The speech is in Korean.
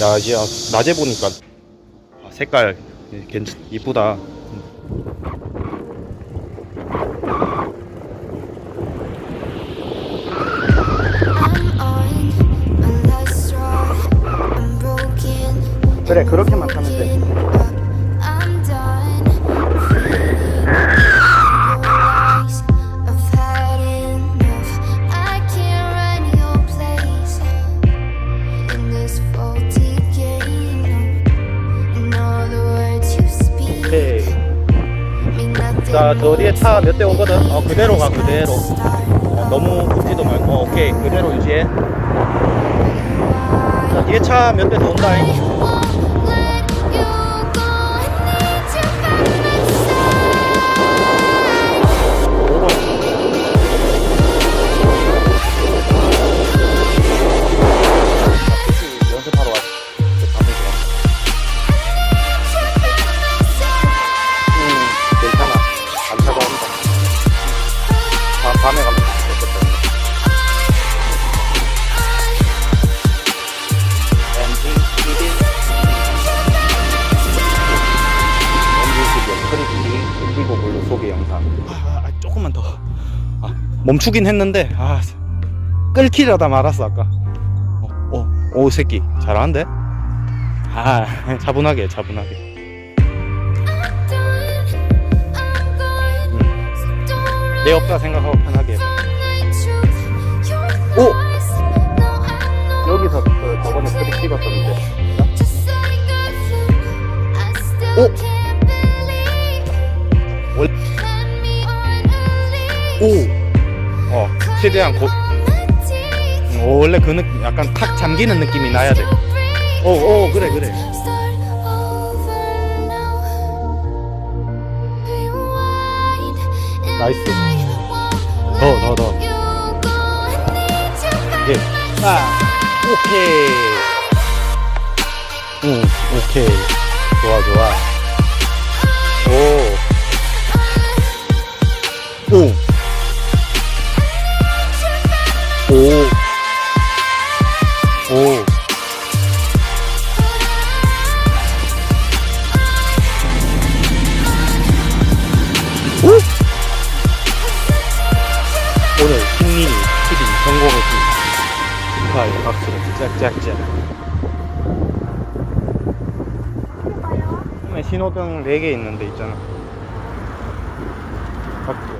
야 이제 낮에 보니까 아, 색깔 괜찮 이쁘다 broken. 그래 그렇게만 타면 돼 nothing. 자저 뒤에 차 몇 대 오거든? 어 그대로 가 그대로. 어, 너무 웃지도 말고. 어, 오케이. 그대로 유지해. 자 뒤에 차 몇 대 더 온다잉 소개 영상. 아, 아, 조금만 더. 아, 멈추긴 했는데, 아, 끌키려다 말았어, 아까. 어, 어, 오, 새끼. 잘하는데? 아, 차분하게, 차분하게. 내 없다 생각하고 편하게 해봐. 오! 여기서 그 저번에 프리 찍었었는데. 오! 원- 오! 어, 최대한 고, 어, 원래 그 느낌, 약간 탁 잠기는 느낌이 나야 돼. 오, 오, 그래, 그래. 나이스. 더, 더, 더. 예. 아, 오케이. 응, 오케이. 좋아, 좋아. 오. 오. 오. 오. 오? 오늘 킹민이 TV 성공했습니다. 축하해 박수로 짝짝짝. 신호등 4개 있는데 있잖아. 박수. 음.